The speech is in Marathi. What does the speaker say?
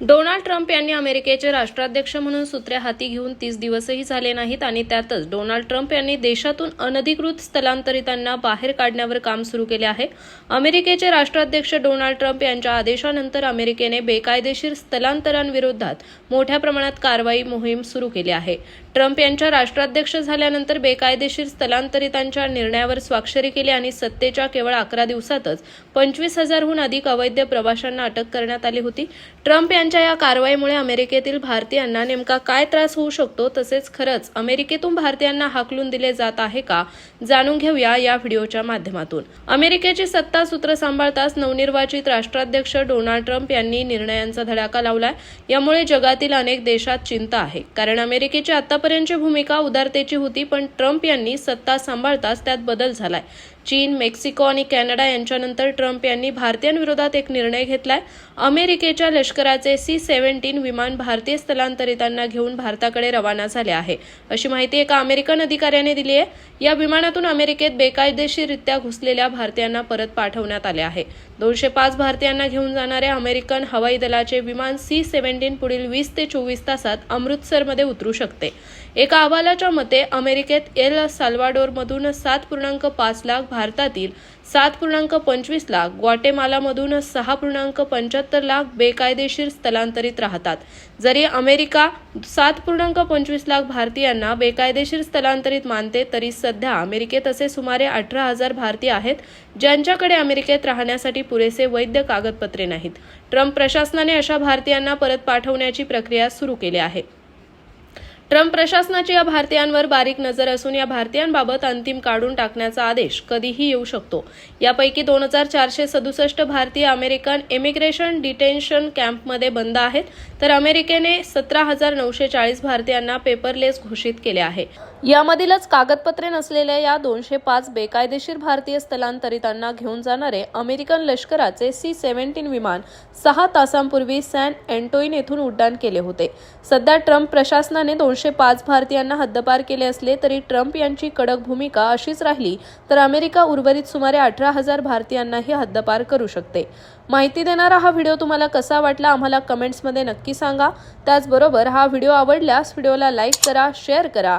डोनाल्ड ट्रम्प यांनी अमेरिकेचे राष्ट्राध्यक्ष म्हणून सूत्रे हाती घेऊन तीस दिवसही झाले नाहीत आणि त्यातच डोनाल्ड ट्रम्प यांनी देशातून अनधिकृत स्थलांतरितांना बाहेर काढण्यावर काम सुरू केले आहे. अमेरिकेचे राष्ट्राध्यक्ष डोनाल्ड ट्रम्प यांच्या आदेशानंतर अमेरिकेने बेकायदेशीर स्थलांतरांविरोधात मोठ्या प्रमाणात कारवाई मोहीम सुरू केली आहे. ट्रम्प यांच्या राष्ट्राध्यक्ष झाल्यानंतर बेकायदेशीर स्थलांतरितांच्या निर्णयावर स्वाक्षरी केली आणि सत्तेच्या केवळ अकरा दिवसातच पंचवीस हजारहून अधिक अवैध प्रवाशांना अटक करण्यात आली होती. ट्रम्प यांच्या या कारवाईमुळे अमेरिकेतील भारतीयांना नेमका काय त्रास होऊ शकतो? तसेच खरंच अमेरिकेतून भारतीयांना हाकलून दिले जात आहे का? जाणून घेऊया या व्हिडिओच्या माध्यमातून. अमेरिकेची सत्ता सूत्र सांभाळताच नवनिर्वाचित राष्ट्राध्यक्ष डोनाल्ड ट्रम्प यांनी निर्णयांचा धडाका लावलाय. यामुळे जगातील अनेक देशात चिंता आहे. कारण अमेरिकेची आतापर्यंतची भूमिका उदारतेची होती पण ट्रम्प यांनी सत्ता सांभाळताच त्यात बदल झालाय. चीन मेक्सिको आणि कॅनडा यांच्यानंतर ट्रम्प यांनी भारतीयांविरोधात एक निर्णय घेतलाय. अमेरिकेच्या लष्कराचे सी सेव्हन्टीन विमान भारतीय स्थलांतरितांना घेऊन भारताकडे रवाना झाले आहे. अशी माहिती एका अमेरिकन अधिकाऱ्याने दिली आहे. या विमानातून अमेरिकेत बेकायदेशीररित्या घुसलेल्या भारतीयांना परत पाठवण्यात आले आहे. दोनशे पाच भारतीयांना घेऊन जाणारे अमेरिकन हवाई दलाचे विमान सी सेव्हन्टीन पुढील वीस ते चोवीस तासात अमृतसरमध्ये उतरू शकते. एका अहवालाच्या मते अमेरिकेत एल साल्वाडोरमधून सात पूर्णांक पाच लाख भारतातील सात पूर्णांक पंचवीस लाख ग्वाटेमालामधून सहा पूर्णांक पंच्याहत्तर लाख बेकायदेशीर स्थलांतरित राहतात. जरी अमेरिका सात पूर्णांक पंचवीस लाख भारतीयांना बेकायदेशीर स्थलांतरित मानते तरी सध्या अमेरिकेत असे सुमारे अठरा हजार भारतीय आहेत ज्यांच्याकडे अमेरिकेत राहण्यासाठी पुरेसे वैध कागदपत्रे नाहीत. ट्रम्प प्रशासनाने अशा भारतीयांना परत पाठवण्याची प्रक्रिया सुरू केली आहे. ट्रम्प प्रशासनाची या भारतीयांवर बारीक नजर असून या भारतीयांबाबत अंतिम काढून टाकण्याचा आदेश कधीही येऊ शकतो. यापैकी दोन हजार चारशे सदुसष्ट भारतीय अमेरिकन इमिग्रेशन डिटेन्शन कॅम्पमध्ये बंद आहेत. तर अमेरिकेने सतरा हजार नऊशे चाळीस भारतीयांना पेपरलेस घोषित केले आहे. यामधीलच कागदपत्रे नसलेल्या या दोनशे पाच बेकायदेशीर भारतीय स्थलांतरितांना घेऊन जाणारे अमेरिकन लष्कराचे सी सेव्हन्टीन विमान सहा तासांपूर्वी सॅन अँटोईन येथून उड्डाण केले होते. सध्या ट्रम्प प्रशासनाने दोनशे पाच भारतीयांना हद्दपार केले असले तरी ट्रम्प यांची कडक भूमिका अशीच राहिली तर अमेरिका उर्वरित सुमारे अठरा हजार भारतीयांनाही हद्दपार करू शकते. माहिती देणारा हा व्हिडिओ तुम्हाला कसा वाटला आम्हाला कमेंट्समध्ये नक्की सांगा. त्याचबरोबर हा व्हिडिओ आवडल्यास व्हिडिओला लाईक करा शेअर करा